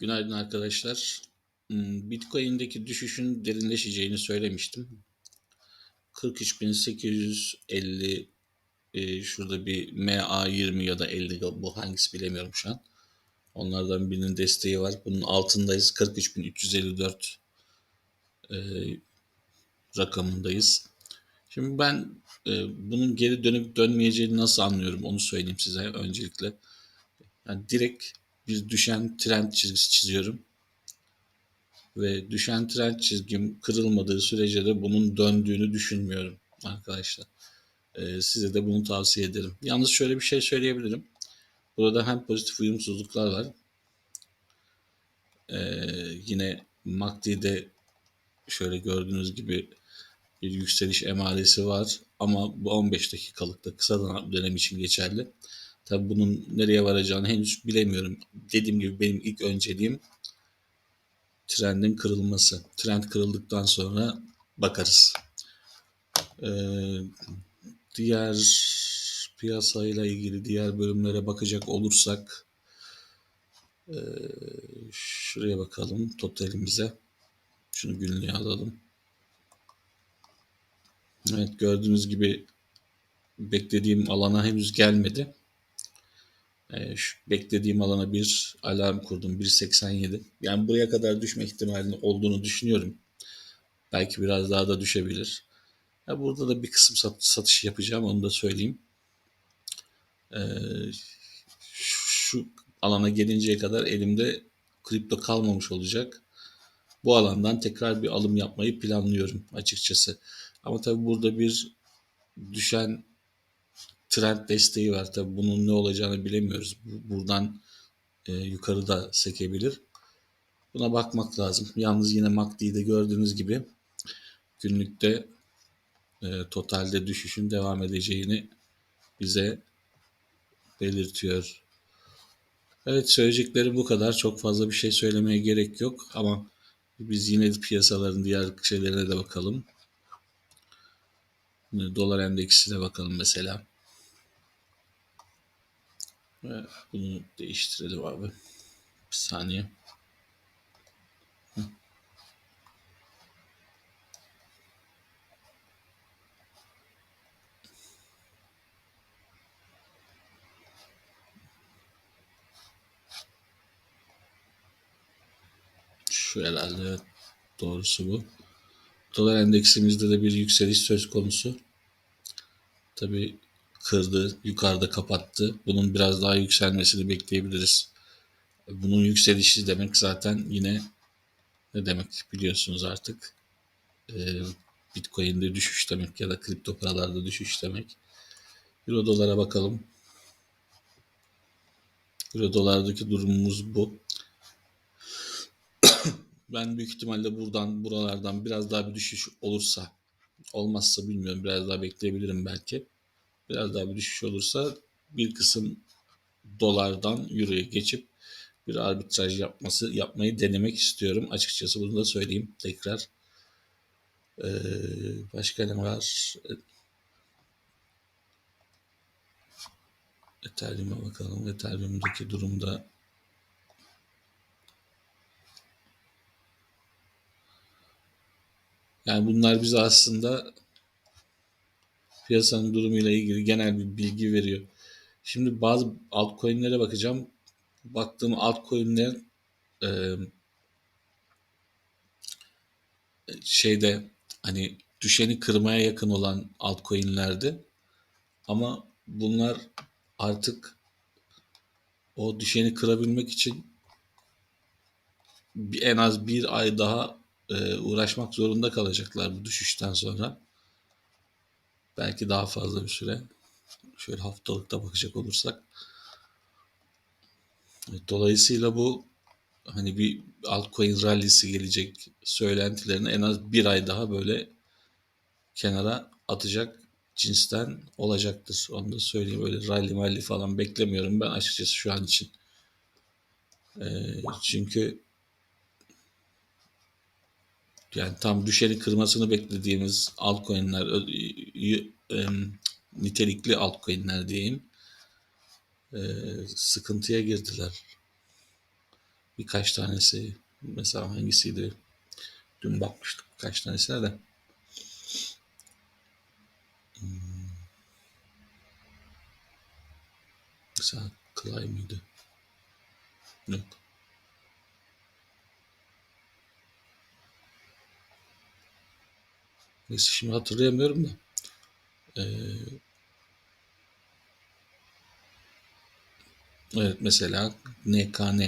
Günaydın arkadaşlar. Hmm, Bitcoin'deki düşüşün derinleşeceğini söylemiştim. 43.850 e, şurada bir MA20 ya da 50 bu hangisi bilemiyorum şu an. Onlardan birinin desteği var. Bunun altındayız. 43.354 e, rakamındayız. Şimdi ben e, bunun geri dönüp dönmeyeceğini nasıl anlıyorum onu söyleyeyim size öncelikle. Yani direkt bir düşen trend çizgisi çiziyorum. Ve düşen trend çizgim kırılmadığı sürece de bunun döndüğünü düşünmüyorum arkadaşlar. Ee, size de bunu tavsiye ederim. Yalnız şöyle bir şey söyleyebilirim. Burada hem pozitif uyumsuzluklar var. Ee, yine MACD'de şöyle gördüğünüz gibi bir yükseliş emaresi var. Ama bu 15 dakikalıkta kısa dönem için geçerli. Tabi bunun nereye varacağını henüz bilemiyorum. Dediğim gibi benim ilk önceliğim trendin kırılması. Trend kırıldıktan sonra bakarız. Ee, diğer piyasayla ilgili diğer bölümlere bakacak olursak e, şuraya bakalım totalimize. Şunu günlüğe alalım. Evet gördüğünüz gibi beklediğim alana henüz gelmedi. E, şu beklediğim alana bir alarm kurdum 1.87. Yani buraya kadar düşme ihtimalinin olduğunu düşünüyorum. Belki biraz daha da düşebilir. Ya burada da bir kısım sat, satış yapacağım onu da söyleyeyim. E, şu alana gelinceye kadar elimde kripto kalmamış olacak. Bu alandan tekrar bir alım yapmayı planlıyorum açıkçası. Ama tabii burada bir düşen trend desteği var. Tabii bunun ne olacağını bilemiyoruz. Buradan e, yukarı da sekebilir. Buna bakmak lazım. Yalnız yine MACD'de gördüğünüz gibi günlükte e, totalde düşüşün devam edeceğini bize belirtiyor. Evet söyleyeceklerim bu kadar. Çok fazla bir şey söylemeye gerek yok ama biz yine piyasaların diğer şeylerine de bakalım. Dolar endeksine bakalım mesela. Ve bunu değiştirelim abi. Bir saniye. Şu herhalde doğrusu bu. Dolar endeksimizde de bir yükseliş söz konusu. Tabi kırdı, yukarıda kapattı. Bunun biraz daha yükselmesini bekleyebiliriz. Bunun yükselişi demek zaten yine ne demek biliyorsunuz artık. Ee, Bitcoin'de düşüş demek ya da kripto paralarda düşüş demek. Euro dolara bakalım. Euro dolardaki durumumuz bu. ben büyük ihtimalle buradan buralardan biraz daha bir düşüş olursa olmazsa bilmiyorum biraz daha bekleyebilirim belki biraz daha bir düşüş olursa bir kısım dolardan euroya geçip bir arbitraj yapması yapmayı denemek istiyorum. Açıkçası bunu da söyleyeyim tekrar. Ee, başka ne var? Ethereum'a bakalım. Ethereum'daki durumda yani bunlar bize aslında piyasanın durumuyla ilgili genel bir bilgi veriyor. Şimdi bazı altcoin'lere bakacağım. Baktığım altcoin'ler e, şeyde hani düşeni kırmaya yakın olan altcoin'lerdi. Ama bunlar artık o düşeni kırabilmek için en az bir ay daha e, uğraşmak zorunda kalacaklar bu düşüşten sonra. Belki daha fazla bir süre. Şöyle haftalıkta bakacak olursak. Dolayısıyla bu hani bir altcoin rallisi gelecek söylentilerini en az bir ay daha böyle kenara atacak cinsten olacaktır. Onu da söyleyeyim. Öyle rally malli falan beklemiyorum ben açıkçası şu an için. E, çünkü yani tam düşeni kırmasını beklediğimiz altcoin'ler nitelikli altcoin'ler diyeyim sıkıntıya girdiler. birkaç tanesi mesela hangisiydi? Dün bakmıştık birkaç tanesine de. Hmm. Mesela Clay mıydı? Yok. Neyse şimdi hatırlayamıyorum da. Ee, evet mesela NKN.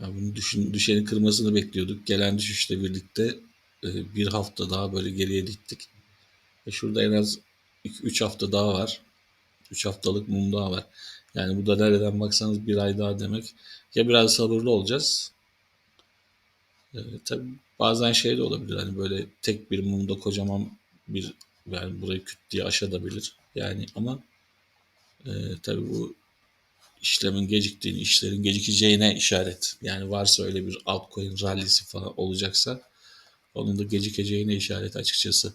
Ya bunu düşün, düşeni kırmasını bekliyorduk. Gelen düşüşle birlikte e, bir hafta daha böyle geriye gittik. E şurada en az 3 hafta daha var. 3 haftalık mum daha var. Yani bu da nereden baksanız bir ay daha demek. Ya biraz sabırlı olacağız. E, tabii bazen şey de olabilir. Hani böyle tek bir mumda kocaman bir yani burayı küt diye aşabilir. Yani ama e, tabii bu işlemin geciktiğini, işlerin gecikeceğine işaret. Yani varsa öyle bir altcoin rallisi falan olacaksa onun da gecikeceğine işaret açıkçası.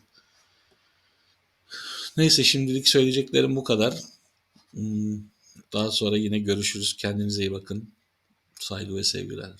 Neyse şimdilik söyleyeceklerim bu kadar. Hmm, Daha sonra yine görüşürüz. Kendinize iyi bakın. Saygı ve sevgiler.